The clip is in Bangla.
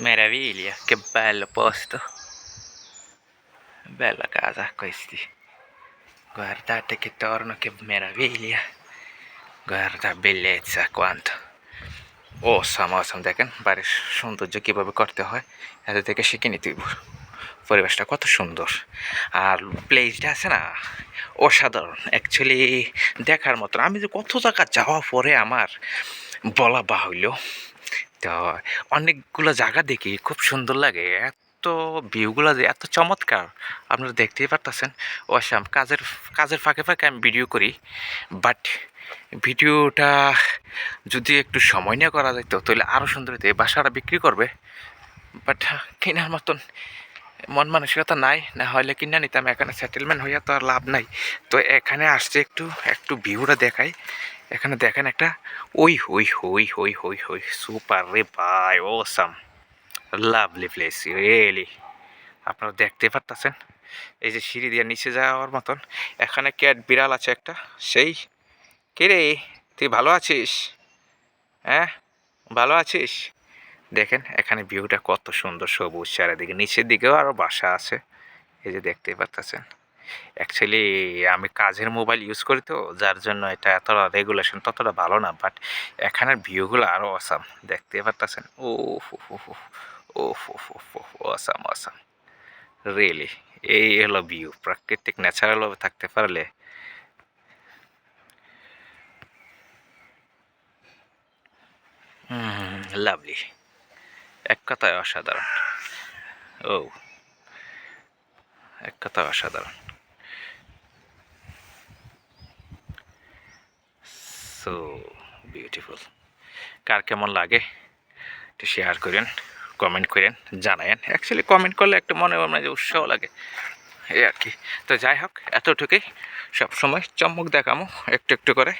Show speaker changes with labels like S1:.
S1: Meraviglia, che bello posto. Bella casa questi. Guardate che torno, che meraviglia. Guarda bellezza quanto. Awesome awesome দেখেন বাড়ির সৌন্দর্য কীভাবে করতে হয় এদের থেকে শিখে নিতে। পরিবেশটা কত সুন্দর আর প্লেসটা আছে না অসাধারণ অ্যাকচুয়ালি দেখার মতন আমি যে কত জায়গা যাওয়া পরে আমার বলা বাহুল্য তো অনেকগুলো জায়গা দেখি, খুব সুন্দর লাগে। এত ভিউগুলো যে, এত চমৎকার। আপনারা দেখতেই পারতেছেন। আসাম কাজের কাজের ফাঁকে ফাঁকে আমি ভিডিও করি। বাট ভিডিওটা যদি একটু সময় নিয়ে করা যেত, তাহলে আরও সুন্দর হতো বাসাটা বিক্রি করবে। বাট কেনার মতন মন মানসিকতা নাই না হলে কিনা নিতাম এখানে সেটেলমেন্ট হইয়া তো আর লাভ নাই। তো এখানে আসছে একটু একটু ভিউটা দেখাই। এখানে দেখেন একটা, ওই হই হই হই হই হই সুপার রে ভাই ওসাম লাভলি প্লেস রিয়েলি আপনারা দেখতে পারতেছেন? এই যে সিঁড়ি দিয়ে নিচে যাওয়ার মতন। এখানে ক্যাট বিড়াল আছে একটা, সেই। কে রে তুই ভালো আছিস? হ্যাঁ ভালো আছিস? দেখেন, এখানে ভিউটা কত সুন্দর সবুজ চারিদিকে। নিচের দিকেও আরও বাসা আছে। এই যে দেখতেই পারতেছেন। অ্যাকচুয়ালি আমি কাজের মোবাইল ইউজ করি তো, যার জন্য এটা এতটা রেগুলেশন ততটা ভালো না বাট এখানের ভিউগুলো আরও অসাম দেখতেই পারতেছেন? ও ও অসাম অসাম রিয়েলি এই হলো ভিউ প্রাকৃতিক ন্যাচারালভাবে থাকতে পারলে লাভলি এক কথায় অসাধারণ। ও, এক কথায় অসাধারণ। সো বিউটিফুল কার কেমন লাগে একটু শেয়ার করেন কমেন্ট করেন, জানায়েন। অ্যাকচুয়ালি কমেন্ট করলে একটা মনে মনে যে উৎসাহ লাগে। এই আর কি। তো যাই হোক, এতটুকুই। সবসময় চমক দেখামো, একটু একটু করে।